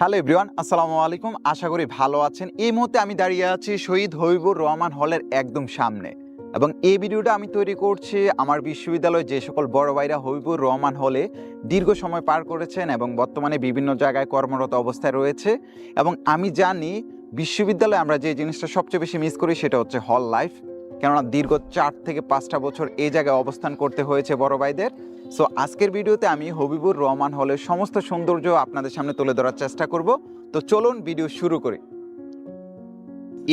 Hello everyone, আসসালামু আলাইকুম। আশা করি ভালো আছেন। এই মুহূর্তে আমি দাঁড়িয়ে আছি শহীদ হবিবুর রহমান হলের একদম সামনে এবং এই ভিডিওটা আমি তৈরি করছি আমার বিশ্ববিদ্যালয়ে যে সকল বড় ভাইরা হবিবুর রহমান হলে দীর্ঘ সময় পার করেছেন এবং বর্তমানে বিভিন্ন জায়গায় কর্মরত অবস্থায় রয়েছে এবং আমি জানি বিশ্ববিদ্যালয়ে আমরা যে জিনিসটা সবচেয়ে বেশি মিস করি সেটা হচ্ছে হল লাইফ কেননা দীর্ঘ চার থেকে পাঁচটা বছর এই জায়গায় অবস্থান করতে হয়েছে বড় ভাইদের। সো আজকের ভিডিওতে আমি হবিবুর রহমান হলের সমস্ত সৌন্দর্য আপনাদের সামনে তুলে ধরার চেষ্টা করব। তো চলুন ভিডিও শুরু করি।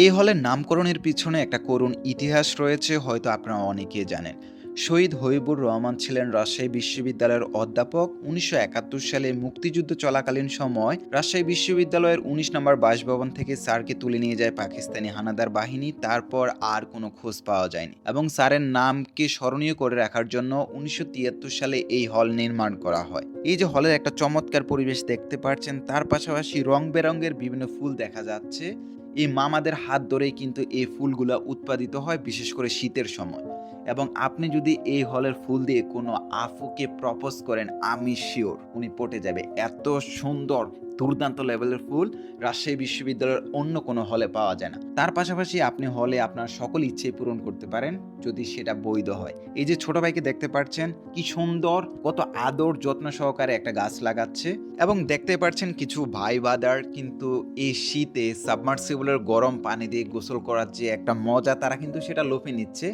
এই হলের নামকরণের পিছনে একটা করুণ ইতিহাস রয়েছে, হয়তো আপনারা অনেকে জানেন। শহীদ হবিবুর রহমান ছিলেন রাজশাহী বিশ্ববিদ্যালয়ের অধ্যাপক। উনিশশো একাত্তর সালে মুক্তিযুদ্ধ চলাকালীন সময় রাজশাহী বিশ্ববিদ্যালয়ের উনিশ নম্বর বাসভবন থেকে স্যারকে তুলে নিয়ে যায় পাকিস্তানি হানাদার বাহিনী। তারপর আর কোনো খোঁজ পাওয়া যায়নি এবং স্যারের নামকে স্মরণীয় করে রাখার জন্য উনিশশো তিয়াত্তর সালে এই হল নির্মাণ করা হয়। এই যে হলের একটা চমৎকার পরিবেশ দেখতে পাচ্ছেন, তার পাশাপাশি রং বেরঙের বিভিন্ন ফুল দেখা যাচ্ছে। এই মামাদের হাত ধরেই কিন্তু এই ফুলগুলা উৎপাদিত হয়, বিশেষ করে শীতের সময়। এবং আপনি যদি এই হলের ফুল দিয়ে কোনো আফুকে প্রপোজ করেন, আমি শিওর উনি পটে যাবে। এত সুন্দর, দুর্দান্ত লেভেলের ফুল রাজশাহী বিশ্ববিদ্যালয়ের অন্য কোনো হলে পাওয়া যায় না। তার পাশাপাশি আপনি হলে আপনার সকল ইচ্ছে পূরণ করতে পারেন, যদি সেটা বৈধ হয়। এই যে ছোট ভাইকে দেখতে পাচ্ছেন, কি সুন্দর, কত আদর যত্ন সহকারে একটা গাছ লাগাচ্ছে এবং দেখতে পাচ্ছেন কিছু ভাই বাদার কিন্তু এই শীতে সাবমার্সিবলের গরম পানি দিয়ে গোসল করার যে একটা মজা, তারা কিন্তু সেটা লোপে নিচ্ছে।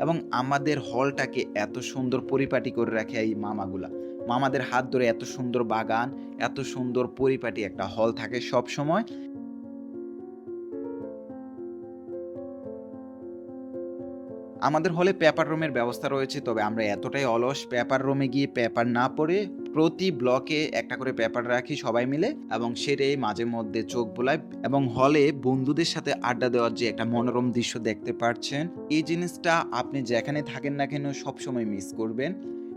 এবং আমাদের হলটাকে এত সুন্দর পরিপাটি করে রাখে এই মামাগুলা। মামাদের হাত ধরে এত সুন্দর বাগান, এত সুন্দর পরিপাটি একটা হল থাকে সব সময় আমাদের হলে পেপার রুমের ব্যবস্থা রয়েছে, তবে আমরা এতটাই অলস পেপার রুমে গিয়ে পেপার না পড়ে প্রতি ব্লকে একটা করে পেপার রাখি সবাই মিলে এবং সেটাই মাঝে মধ্যে চোখ বোলায় এবং হলে বন্ধুদের সাথে আড্ডা দেওয়ার যে একটা মনোরম দৃশ্য দেখতে পাচ্ছেন এই জিনিসটা আপনি যেখানে থাকেন না কেন সবসময় মিস করবেন।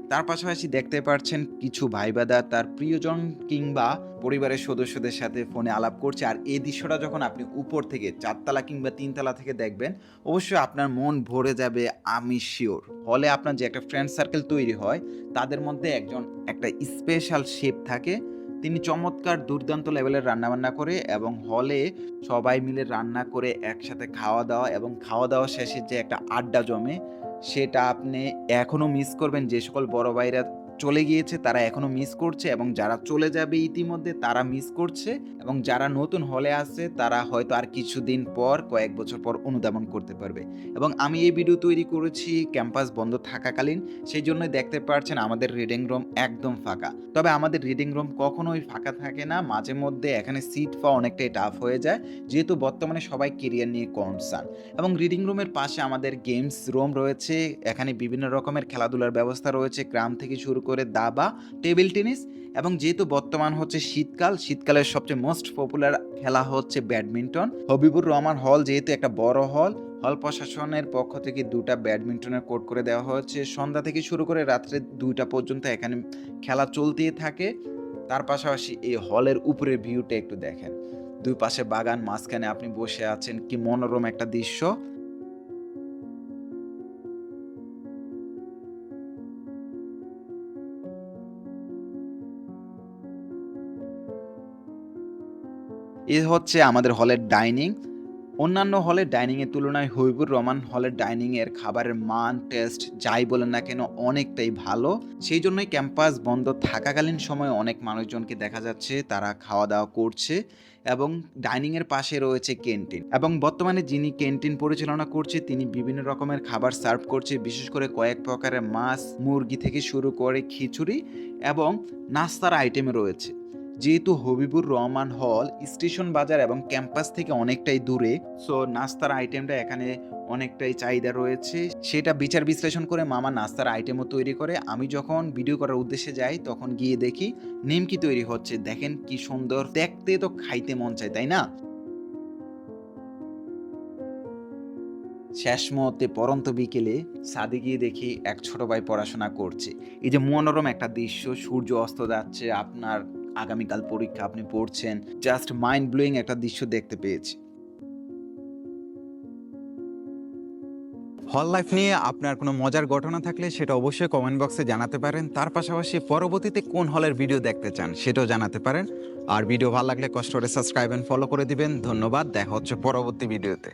তার পাশাপাশি দেখতে পাচ্ছেন কিছু ভাইবাদা, তার প্রিয়জন কিংবা পরিবারের সদস্যদের সাথে ফোনে আলাপ করছে। আর এই দৃশ্যটা যখন আপনি উপর থেকে চারতলা কিংবা তিনতলা থেকে দেখবেন, অবশ্যই আপনার মন ভরে যাবে, আমি শিওর হলে আপনার যে একটা ফ্রেন্ড সার্কেল তৈরি হয়, তাদের মধ্যে একজন, একটা স্পেশাল শেপ থাকে। তিনি চমৎকার দুর্দান্ত লেভেলের রান্নাবান্না করে এবং হলে সবাই মিলে রান্না করে একসাথে খাওয়া দাওয়া এবং খাওয়া দাওয়া শেষে যে একটা আড্ডা জমে সেটা আপনি এখনও মিস করবেন যে সকল বড় ভাইরা চলে গিয়েছে, তারা এখনও মিস করছে এবং যারা চলে যাবে ইতিমধ্যে তারা মিস করছে এবং যারা নতুন হলে আছে, তারা হয়তো আর কিছুদিন পর, কয়েক বছর পর অনুধাবন করতে পারবে। এবং আমি এই ভিডিও তৈরি করেছি ক্যাম্পাস বন্ধ থাকাকালীন। সেই জন্যই দেখতে পাচ্ছেন আমাদের রিডিং রুম একদম ফাঁকা। তবে আমাদের রিডিং রুম কখনোই ফাঁকা থাকে না। মাঝে মধ্যে এখানে সিট পাওয়া অনেকটাই টাফ হয়ে যায়, যেহেতু বর্তমানে সবাই কেরিয়ার নিয়ে কনসার্ন এবং রিডিং রুমের পাশে আমাদের গেমস রুম রয়েছে, এখানে বিভিন্ন রকমের খেলাধুলার ব্যবস্থা রয়েছে, গ্রাম থেকে শুরু করে দাবা টেবিল টেনিস এবং যেহেতু বর্তমান হচ্ছে শীতকাল, শীতকালের সবচেয়ে মোস্ট পপুলার খেলা হচ্ছে ব্যাডমিন্টন। হবিবুর রহমান হল যেহেতু একটা বড় হল হল প্রশাসনের পক্ষ থেকে দুটা ব্যাডমিন্টনের কোর্ট করে দেওয়া হয়েছে। সন্ধ্যা থেকে শুরু করে রাত্রে দুইটা পর্যন্ত এখানে খেলা চলতেই থাকে। তার পাশাপাশি এই হলের উপরের ভিউটা একটু দেখেন। দুই পাশে বাগান, মাঝখানে আপনি বসে আছেন, কি মনোরম একটা দৃশ্য। এ হচ্ছে আমাদের হলের ডাইনিং অন্যান্য হলের ডাইনিংয়ের তুলনায় হবিবুর রহমান হলের ডাইনিংয়ের খাবারের মান টেস্ট যাই বলেন না কেন অনেকটাই ভালো। সেই জন্যই ক্যাম্পাস বন্ধ থাকাকালীন সময়ে অনেক মানুষজনকে দেখা যাচ্ছে তারা খাওয়া দাওয়া করছে এবং ডাইনিংয়ের পাশে রয়েছে ক্যান্টিন এবং বর্তমানে যিনি ক্যান্টিন পরিচালনা করছে, তিনি বিভিন্ন রকমের খাবার সার্ভ করছে, বিশেষ করে কয়েক প্রকারের মাছ, মুরগি থেকে শুরু করে খিচুড়ি এবং নাস্তার আইটেম রয়েছে। যেহেতু হবিবুর রহমান হল স্টেশন বাজার এবং ক্যাম্পাস থেকে অনেকটাই দূরে সো নাস্তার আইটেমটা এখানে অনেকটাই চাহিদা রয়েছে। সেটা বিচার বিশ্লেষণ করে মামা নাস্তার আইটেমও তৈরি করে। আমি যখন ভিডিও করার উদ্দেশ্যে যাই, তখন গিয়ে দেখি নিমকি তৈরি হচ্ছে। দেখেন কি সুন্দর। দেখতে তো খাইতে মন চায়, তাই না? শেষ মুহূর্তে পরন্ত বিকেলে সাদে গিয়ে দেখি এক ছোট ভাই পড়াশোনা করছে। এই যে মনোরম একটা দৃশ্য, সূর্য অস্ত যাচ্ছে, আপনার আগামীকাল পরীক্ষা আপনি পড়ছেন জাস্ট মাইন্ড ব্লোয়িং একটা দৃশ্য দেখতে পেয়েছি। হল লাইফ নিয়ে আপনার কোনো মজার ঘটনা থাকলে সেটা অবশ্যই কমেন্ট বক্সে জানাতে পারেন। তার পাশাপাশি পরবর্তীতে কোন হলের ভিডিও দেখতে চান সেটাও জানাতে পারেন। আর ভিডিও ভালো লাগলে কষ্ট করে সাবস্ক্রাইব এন্ড ফলো করে দিবেন। ধন্যবাদ, দেখা হচ্ছে পরবর্তী ভিডিওতে